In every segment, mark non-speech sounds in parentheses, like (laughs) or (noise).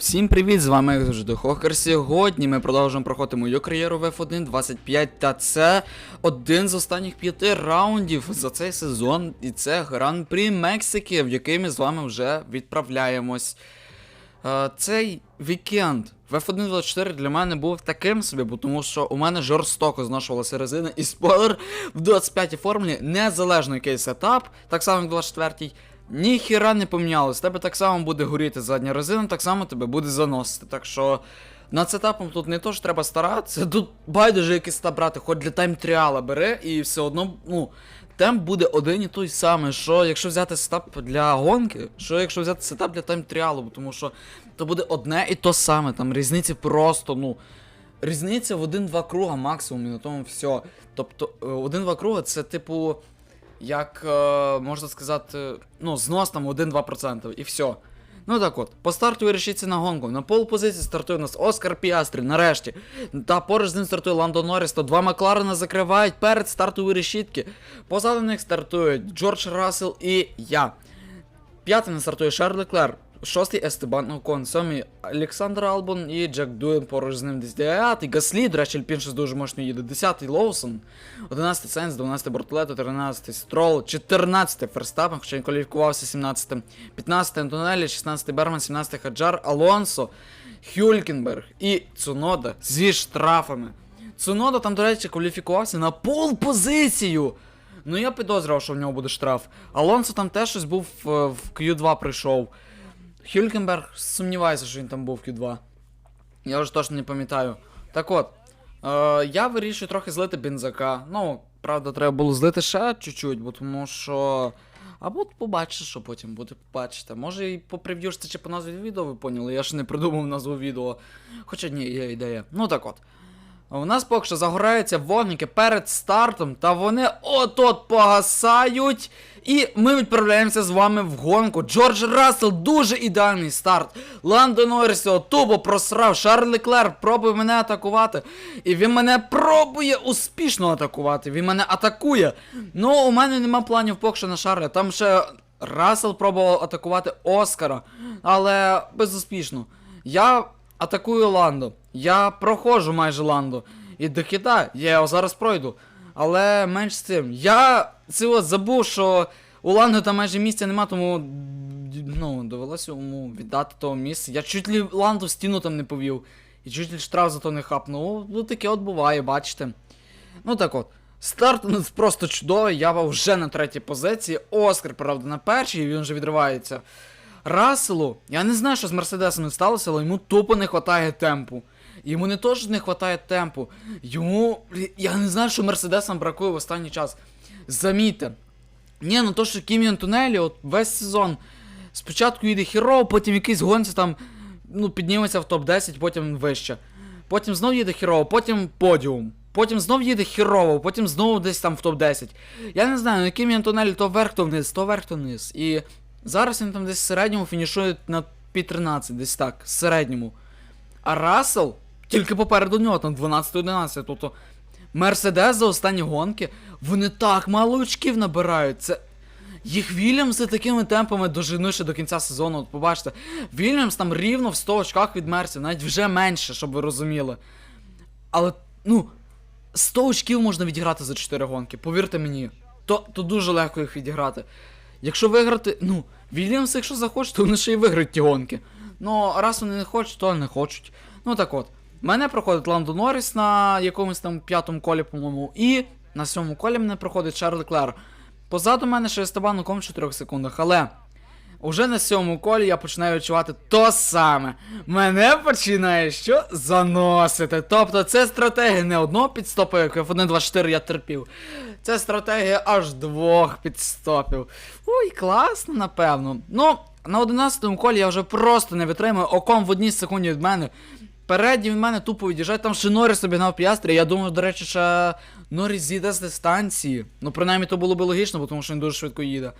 Всім привіт, з вами як завжди Хокер. Сьогодні ми продовжуємо проходити мою кар'єру в F1 25, та це один з останніх п'яти раундів за цей сезон, і це Гран-прі Мексики, в який ми з вами вже відправляємось. Е, Цей вікенд в F1 24 для мене був таким собі, тому що у мене жорстоко зношувалася резина, і спойлер в 25-й формулі, незалежно який сетап, так само як в 24-й, ніхіра не помінялось. Тебе так само буде горіти задня резина, так само тебе буде заносити. Так що над сетапом тут не то, що треба старатися, тут байдуже якийсь сетап брати, хоч для тайм-тріала бери, і все одно, ну. Темп буде один і той самий, що якщо взяти сетап для гонки, що якщо взяти сетап для тайм-тріалу, тому що то буде одне і то саме, там різниці просто, ну. Різниця в один-два круга максимум, і на тому все. Тобто, е, один-два круга це типу, як е, можна сказати, ну, знос там 1-2% і все. Ну так от, по старту вирішиться на гонку. На пол позиції стартує у нас Оскар Піастрі, нарешті. Та поруч з ним стартує Ландо Норріс, то два Макларена закривають перед стартової решітки. Позаду них стартують Джордж Рассел і я. П'ятим стартує Шарль Леклер. Шостий Естебан Окон, сьомий Олександр Албон і Джек Дуен поруч з ним десь дев'ятий. Гаслі, до речі, Альпін щось дуже мощно їде. Десятий Лоусон, одинадцятий Сенс, дванадцятий Бортолето, тринадцятий Строл, чотирнадцятий Ферстапен, хоча він кваліфікувався сімнадцятим, п'ятнадцятий Антонелі, шістнадцятий Берман, сімнадцятий Хаджар, Алонсо, Хюлькенберг і Цунода зі штрафами. Цунода там, до речі, кваліфікувався на пол позицію. Ну я підозрював, що в нього буде штраф. Алонсо там теж щось був е, в Q2 прийшов. Хюлькенберг, сумніваюся, що він там був в Q2. Я вже точно не пам'ятаю. Так от, е, я вирішую трохи злити бензака. Ну, правда, треба було злити ще чуть-чуть, бо тому що. Або побачиш, що потім буде побачите. Може і по прев'юшці чи по назві відео ви поняли, я ж не придумав назву відео. Хоча ні, є ідея. Ну так от. У нас поки що загораються вогники перед стартом, та вони от-от погасають. І ми відправляємося з вами в гонку. Джордж Рассел дуже ідеальний старт. Ландо Норріс його тупо просрав. Шарль Леклер пробує мене атакувати. І він мене пробує успішно атакувати. Він мене атакує. Ну, у мене нема планів поки що на Шарля. Там ще Рассел пробував атакувати Оскара, але безуспішно. Я атакую Ландо. Я проходжу майже Ландо. І до я його зараз пройду. Але менш з цим. Я цього забув, що у Ландо там майже місця нема, тому ну, довелося йому віддати того місця. Я чуть ли Ланду в стіну там не повів. І чуть ли штраф за то не хапнув. Ну, таке от буває, бачите. Ну так от. Старт у нас просто чудовий, я вже на третій позиції. Оскар, правда, на першій, він вже відривається. Расселу, я не знаю, що з Мерседесом сталося, але йому тупо не вистачає темпу. Йому не що не вистачає темпу. Йому. Я не знаю, що Мерседесам бракує в останній час. Замітьте. Ні, ну то, що Кімі Антонелі, от весь сезон. Спочатку їде хірово, потім якийсь гонці там ну, підніметься в топ-10, потім вище. Потім знов їде хірово, потім подіум. Потім знов їде хірово, потім знову десь там в топ-10. Я не знаю, на Кімі Антонелі то вверх, то вниз, то вверх, то вниз. І зараз він там десь в середньому фінішує на під 13, десь так, в середньому. А Рассел тільки попереду нього, там 12-11. Тобто Мерседес за останні гонки, вони так мало очків набирають. Це. Їх Вільямси такими темпами доженуть ще до кінця сезону. От побачите, Вільямс там рівно в 100 очках від Мерсів, навіть вже менше, щоб ви розуміли. Але, ну, 100 очків можна відіграти за 4 гонки, повірте мені. То, то дуже легко їх відіграти. Якщо виграти, ну, Вільямс, якщо захоче, то вони ще й виграють ті гонки. Ну, раз вони не хочуть, то не хочуть. Ну так от. Мене проходить Ландо Норріс на якомусь там п'ятому колі, по-моєму, і на сьомому колі мене проходить Шарль Клер. Позаду мене ще Естебан у в 4 секундах, але уже на сьомому колі я починаю відчувати то саме. Мене починає що заносити. Тобто це стратегія не одного підстопу, як в 1.24 я терпів. Це стратегія аж двох підстопів. Ой, класно, напевно. Ну, на 11-му колі я вже просто не витримую. Оком в одній секунді від мене. Передній від мене тупо від'їжджає, там ще Норріс обігнав п'ястрі. Я думаю, до речі, ще Норріс з'їде з дистанції. Ну, принаймні, то було б логічно, тому що він дуже швидко їде.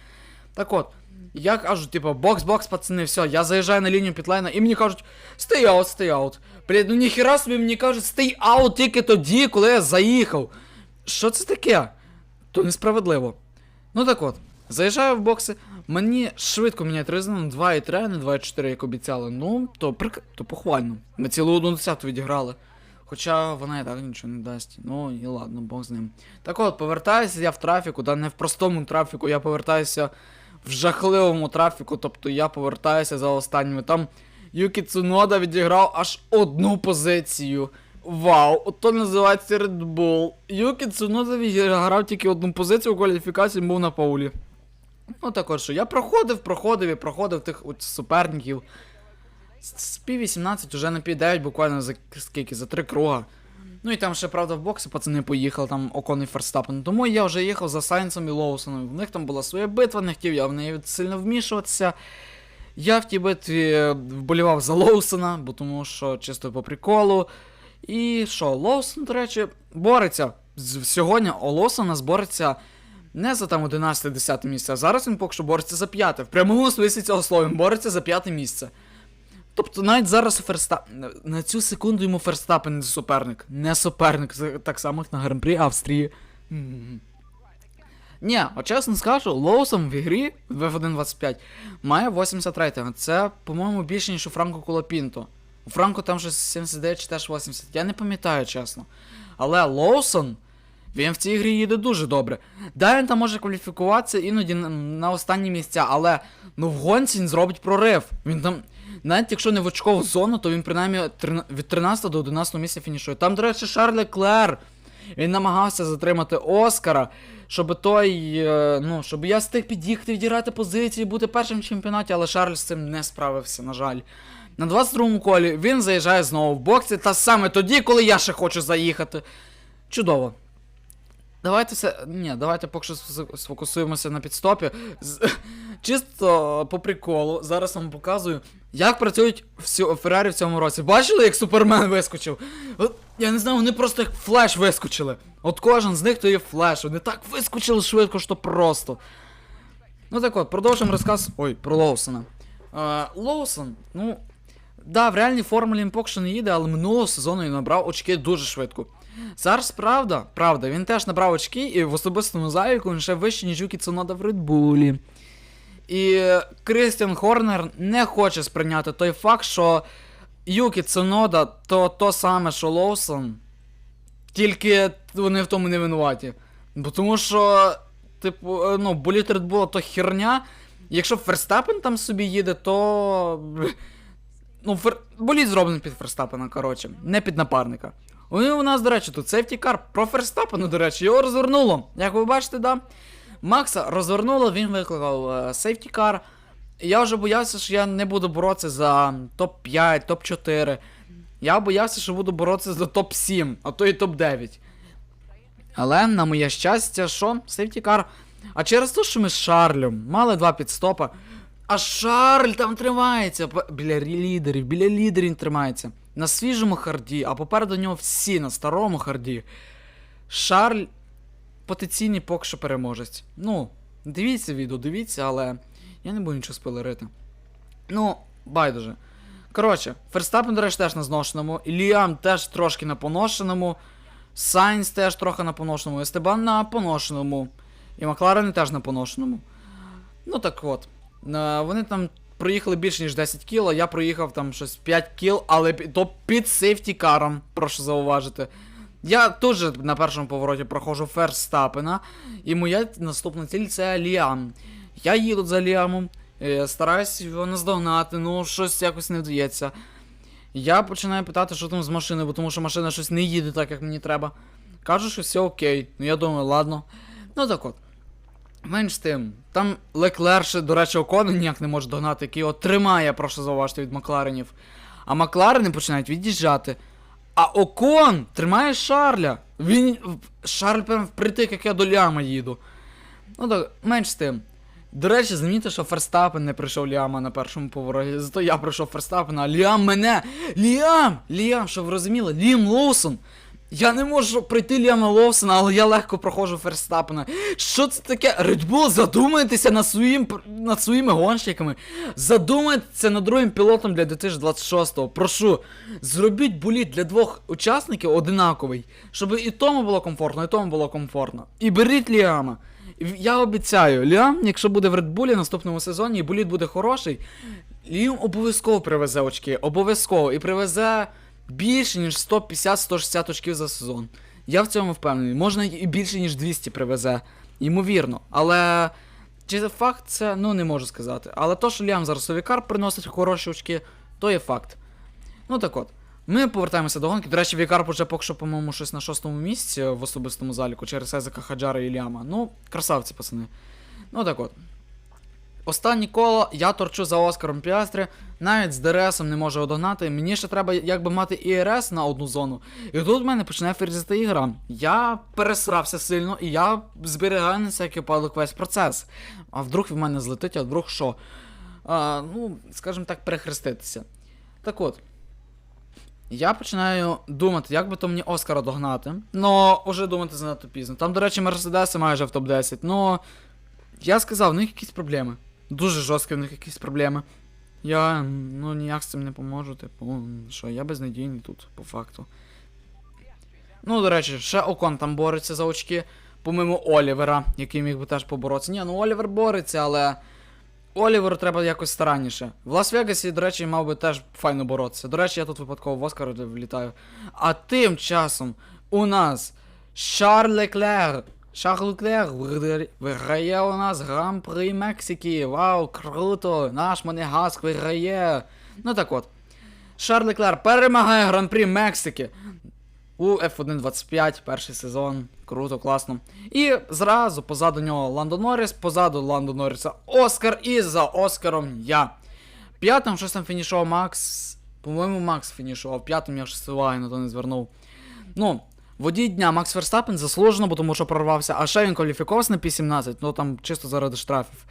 Так от, я кажу, типу, бокс-бокс, пацани, все, я заїжджаю на лінію підлайна, і мені кажуть, stay out, stay out. Блін, ну ніхіра собі мені кажуть, stay out тільки тоді, коли я заїхав. Що це таке? То несправедливо. Ну так от. Заїжджаю в бокси, мені швидко міняють резину 2,3, не 2,4, як обіцяли. Ну, то, прик... то похвально. Ми цілу одну десяту відіграли. Хоча вона і так нічого не дасть. Ну і ладно, Бог з ним. Так от, повертаюся я в трафіку, та не в простому трафіку, я повертаюся в жахливому трафіку, тобто я повертаюся за останніми. Там Юкі Цунода відіграв аж одну позицію. Вау, ото називається Red Bull. Юкі Цунода відіграв тільки одну позицію у кваліфікації, був на паулі. Ну також, що я проходив, проходив і проходив тих от суперників. З пів 18 уже на пів 9 буквально за скільки, за три круга. Ну і там ще, правда, в боксі пацани поїхали, там Окон і Ферстапен. Тому я вже їхав за Сайнсом і Лоусоном. В них там була своя битва, не хотів я в неї сильно вмішуватися. Я в тій битві е, вболівав за Лоусона, бо тому що чисто по приколу. І що, Лоусон, до речі, бореться. Сьогодні Лоусона збореться не за там 11-10 місце, а зараз він поки що бореться за п'яте. В прямому смислі цього слова він бореться за п'яте місце. Тобто навіть зараз Ферстап... на цю секунду йому Ферстапен не суперник. Не суперник, так само як на Гран-прі Австрії. Ні, от чесно скажу, Лоусон в ігрі в F1.25 має 80 рейтинга. Це, по-моєму, більше, ніж у Франко Колопінто. У Франко там щось 79 чи теж 80. Я не пам'ятаю, чесно. Але Лоусон, він в цій грі їде дуже добре. Да, він там може кваліфікуватися іноді на останні місця, але ну в гонці він зробить прорив. Він там. Навіть якщо не в очкову зону, то він принаймні від 13 до 11 місця фінішує. Там, до речі, Шарль Клер. Він намагався затримати Оскара, щоб той, е, ну, щоб я встиг під'їхати, відіграти позиції, бути першим в чемпіонаті, але Шарль з цим не справився, на жаль. На 22-му колі він заїжджає знову в боксі, та саме тоді, коли я ще хочу заїхати. Чудово. Давайте все. Ні, давайте поки що сфокусуємося на підстопі. (laughs) Чисто по приколу, зараз вам показую, як працюють всі Феррарі в цьому році. Бачили, як Супермен вискочив? Я не знаю, вони просто як флеш вискочили. От кожен з них то є флеш. Вони так вискочили швидко, що просто. Ну так от, продовжуємо розказ. Ой, про Лоусона. Е, Лоусон, ну. Да, в реальній формулі він поки що не їде, але минулого сезону він набрав очки дуже швидко. Зараз правда, правда, він теж набрав очки, і в особистому заліку він ще вищий, ніж Юкі Цунода в Редбулі. І Крістіан Хорнер не хоче сприйняти той факт, що Юкі Цунода то то саме, що Лоусон, тільки вони в тому не винуваті. Бо тому що, типу, е, ну, боліт Bull то херня. Якщо Ферстапен там собі їде, то. (laughs) Ну, фер... боліт зроблений під Ферстапена, коротше, не під напарника. У у нас, до речі, тут сейфтікар про Ферстапена, до речі, його розвернуло. Як ви бачите, да? Макса розвернуло, він викликав сейфтікар. Я вже боявся, що я не буду боротися за топ-5, топ-4. Я боявся, що буду боротися за топ-7, а то і топ-9. Але, на моє щастя, що? Сейфтікар. А через те, що ми з Шарлем мали два підстопа. А Шарль там тримається. Біля лідерів, біля лідерів тримається. На свіжому харді, а попереду нього всі на старому харді. Шарль потенційний поки що переможець. Ну, дивіться відео, дивіться, але я не буду нічого спойлерити. Ну, байдуже. Коротше, Ферстапен, до речі, теж на зношеному. Іліам теж трошки на поношеному. Сайнс теж трохи на поношеному. Естебан на поношеному. І Макларен теж на поношеному. Ну так от. Е, Вони там проїхали більше, ніж 10 кіл, а я проїхав там щось 5 кіл, але то під сейфтікаром, прошу зауважити. Я теж на першому повороті проходжу Ферстапена, і моя наступна ціль це Ліам. Я їду за Ліамом, е, стараюсь його наздогнати, ну щось якось не вдається. Я починаю питати, що там з машиною, тому що машина щось не їде так, як мені треба. Кажу, що все окей. Ну я думаю, ладно. Ну так от. Менш тим, там Леклер до речі, Окона ніяк не може догнати, який його тримає, прошу зауважити, від Макларенів. А Макларени починають від'їжджати. А Окон тримає Шарля. Він. Шарль прям впритик, як я до ляма їду. Ну так, менш з тим. До речі, замітьте, що Ферстапен не прийшов Ліама на першому повороті. Зато я пройшов Ферстапена, а Ліам мене. Ліам! Ліам, щоб ви розуміли, Лім Лоусон. Я не можу пройти Ліама Лоусона, але я легко проходжу Ферстапена. Що це таке? Red Bull, задумайтеся над, своїм, над своїми гонщиками. Задумайтеся над другим пілотом для 2026-го. Прошу, зробіть боліт для двох учасників одинаковий, щоб і тому було комфортно, і тому було комфортно. І беріть Ліама. Я обіцяю, Ліам, якщо буде в Редбулі наступному сезоні, і боліт буде хороший, Ліам обов'язково привезе очки, обов'язково, і привезе більше, ніж 150-160 очків за сезон. Я в цьому впевнений. Можна і більше, ніж 200 привезе. Ймовірно. Але. Чи це факт, це ну не можу сказати. Але то, що Ліам зараз Совікар приносить хороші очки, то є факт. Ну так от. Ми повертаємося до гонки. До речі, Вікарп уже поки що, по-моєму, щось на шостому місці в особистому заліку через Езека Хаджара і Ліама. Ну, красавці, пацани. Ну так от. Останнє коло я торчу за Оскаром Піастрі, навіть з ДРСом не можу одогнати. Мені ще треба якби мати ІРС на одну зону. І тут в мене почне фрізити ігра. Я пересрався сильно, і я зберігаю на всякий випадок весь процес. А вдруг в мене злетить, а вдруг що? А, ну, скажімо так, перехреститися. Так от. Я починаю думати, як би то мені Оскара догнати. Но уже думати занадто пізно. Там, до речі, Мерседеси майже в топ-10. Ну. Я сказав, в них якісь проблеми. Дуже жорсткі в них якісь проблеми. Я ну ніяк з цим не поможу, типу, що я безнадійний тут, по факту. Ну, до речі, ще Окон там бореться за очки, помимо Олівера, який міг би теж поборотися. Ні, ну Олівер бореться, але. Оліверу треба якось старанніше. В Лас-Вегасі, до речі, мав би теж файно боротися. До речі, я тут випадково в Оскар влітаю. А тим часом у нас Шарль Леклер. Шарль Леклер виграє- у нас Гран-при Мексики. Вау, круто! Наш Монегаск виграє. Ну так от. Шарль Леклер перемагає Гран-при Мексики. У F1 25, перший сезон. Круто, класно. І зразу позаду нього Ландо Норріс, позаду Ландо Норріса Оскар, і за Оскаром я. П'ятим щось там фінішував Макс. По-моєму, Макс фінішував. П'ятим я щось уваги на то не звернув. Ну, водій дня Макс Верстапен заслужено, бо тому що прорвався, а ще він кваліфікувався на P17, ну там чисто заради штрафів.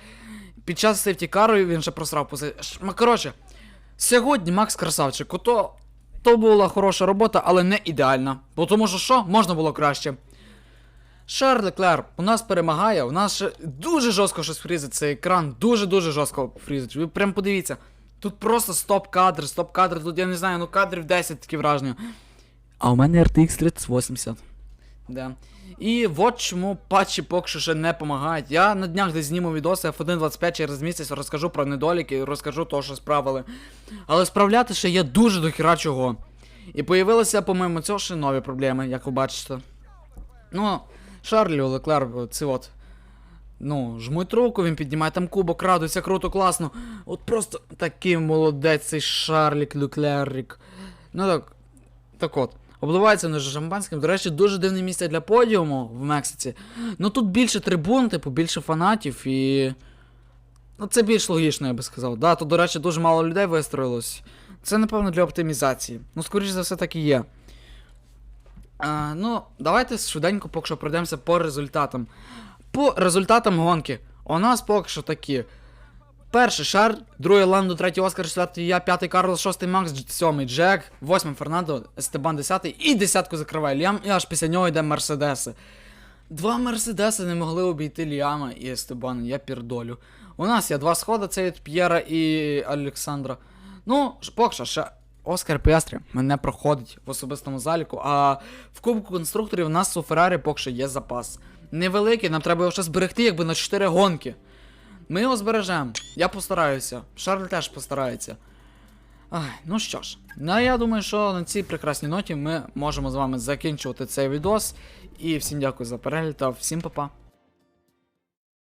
Під час сейфтікару він ще просрав пози. Ш- Коротше, сьогодні Макс красавчик. Ото то була хороша робота, але не ідеальна. Бо тому що що, можна було краще. Шарль Леклер у нас перемагає, у нас ще дуже жорстко щось фрізить цей екран, дуже-дуже жорстко фрізить. Ви прям подивіться. Тут просто стоп-кадр, стоп-кадр, тут я не знаю, ну кадрів 10 такі враження. А у мене RTX 3080. Да. І от чому патчі поки що ще не допомагають. Я на днях десь зніму відоси F1.25 через місяць розкажу про недоліки, розкажу то, що справили. Але справляти ще є дуже дохіра чого. І появилися, по-моєму, цього ще нові проблеми, як ви бачите. Ну, Шарлі Леклер, це от. Ну, жмуть руку, він піднімає там кубок, радується, круто, класно. От просто такий молодець цей Шарлік Леклерік. Ну так. Так от. Обливається не шампанським. До речі, дуже дивне місце для подіуму в Мексиці. Ну тут більше трибун, типу, більше фанатів і. Ну, це більш логічно, я би сказав. Да, тут, до речі, дуже мало людей вистроїлось. Це, напевно, для оптимізації. Ну, скоріш за все, так і є. А, ну, давайте швиденько поки що пройдемося по результатам. По результатам гонки. У нас поки що такі. Перший Шар, другий Ландо, третій Оскар, четвертий я, п'ятий Карлос, шостий Макс, сьомий Джек, восьмий Фернандо, Естебан десятий і десятку закриває Ліам, і аж після нього йде Мерседеси. Два Мерседеси не могли обійти Ліама і Естебана, я пірдолю. У нас є два сходи, це від П'єра і Олександра. Ну, поки що Оскар Піастрі мене проходить в особистому заліку, а в Кубку конструкторів у нас у Феррарі поки що є запас. Невеликий, нам треба його ще зберегти, якби на 4 гонки. Ми його збережемо. Я постараюся. Шарль теж постарається. Ай, ну що ж, ну я думаю, що на цій прекрасній ноті ми можемо з вами закінчувати цей відос. І всім дякую за перегляд та всім па-па.